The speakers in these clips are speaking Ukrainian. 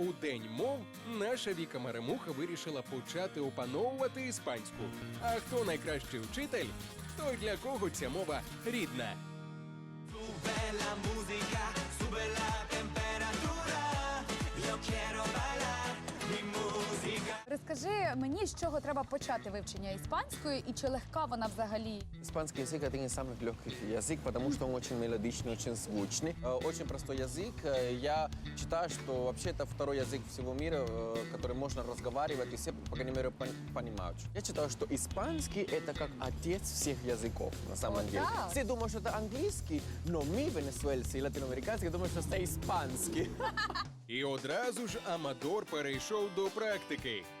У день мов наша Віка Маремуха вирішила почати опановувати іспанську. А хто найкращий вчитель? Той для кого ця мова рідна. Розкажи мені, з чого треба почати вивчення іспанської і чи легка вона взагалі? Испанский язык один из самых легких язык, потому что он очень мелодичный, очень звучный. Э, Очень простой язык. Э, Я считаю, что вообще это второй язык всего мира, э, который можно разговаривать, и все, по крайней мере, пон- понимают. Я считаю, что испанский — это как отец всех языков, на самом О, деле. да. Все думают, что это английский, но мы, венесуэльцы и латиноамериканцы, думают, что это испанский. І одразу ж Амадор перейшов до практики.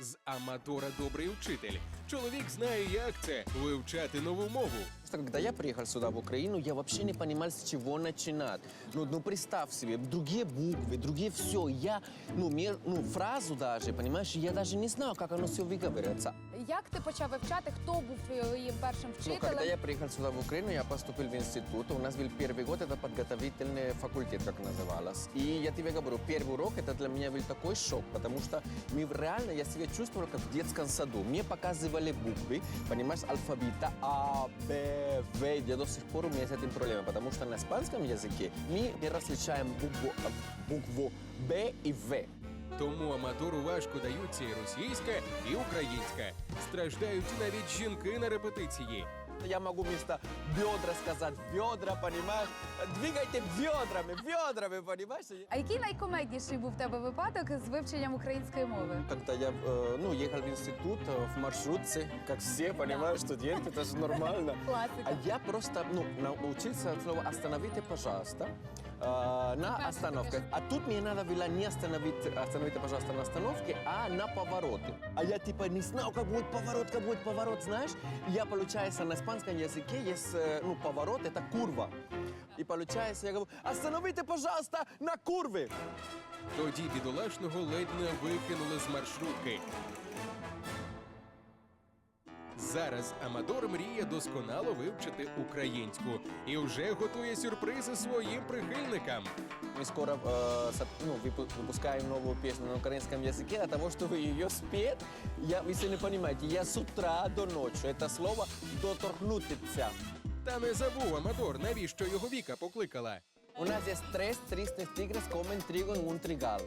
З аматора добрий учитель. Чоловік знає, як це вивчати нову мову. Просто когда я приехал сюда, в Украину, я вообще не понимал, с чего начинать. Ну, ну представь себе, другие буквы, другие все. Я, ну, мне, ну, фразу даже, понимаешь, я даже не знал, как оно все выговорится. Як ти почав вивчати? Хто був твоїм першим Ну, когда я приехал сюда, в Украину, я поступил в институт. У нас был первый год, это подготовительный факультет, как называлось. И я тебе говорю, первый урок, это для меня был такой шок, потому что мы реально, я себя чувствовал, как в детском саду. Мне показывали буквы, понимаешь, алфавита А, Б, В. Я до сих пор у меня с этим проблема, потому что на испанском языке мы не различаем букву, букву Б и В. Тому Амадору важко даються і російська, і українська. Страждають навіть жінки на репетиції. Я могу вместо бедра сказать бедра, понимаешь? Двигайте бедрами, бедрами, понимаешь? А який найкомедніший був в тебе випадок з вивченням української мови? Когда я э, ну, ехал в институт э, в маршрутце, как все, понимаешь, студенты, это же нормально. А Класика. я просто ну, научился от слова «остановите, пожалуйста», э, на Опять остановках. А тут мне надо было не остановить, остановите, пожалуйста, на остановке, а на повороты. А я типа не знал, как будет поворот, как будет поворот, знаешь? И Я, получается, на испанском языке есть э, ну, поворот, это курва. И получается, я говорю, остановите, пожалуйста, на курвы. Тоді бідолашного ледь не викинули з маршрутки. Зараз Амадор мріє досконало вивчити українську і вже готує сюрпризи своїм прихильникам. Мы скоро э, со- ну, выпу- выпускаем новую песню на украинском языке. Для того, чтобы ее спеть, я, если не понимаете, я с утра до ночи. Это слово «доторкнутися». Та не забув Амадор, навіщо його Віка покликала. У нас есть tres tristes tigres comen trigo en un trigal.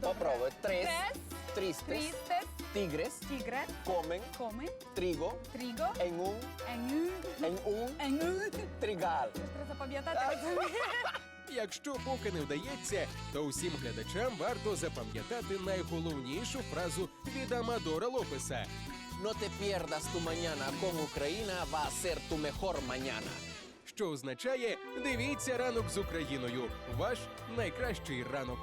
Попробуй. Tres Трес, tristes трістес, tigres тігре, comen коми, trigo тріго, en un, енгю, en un енгю. trigal. Треба запам'ятати. Якщо поки не вдається, то усім глядачам варто запам'ятати найголовнішу фразу від Амадора Лопеса. No te pierdas tu mañana. Con Ucrania va a ser tu mejor mañana. що означає Дивіться ранок з Україною. Ваш найкращий ранок.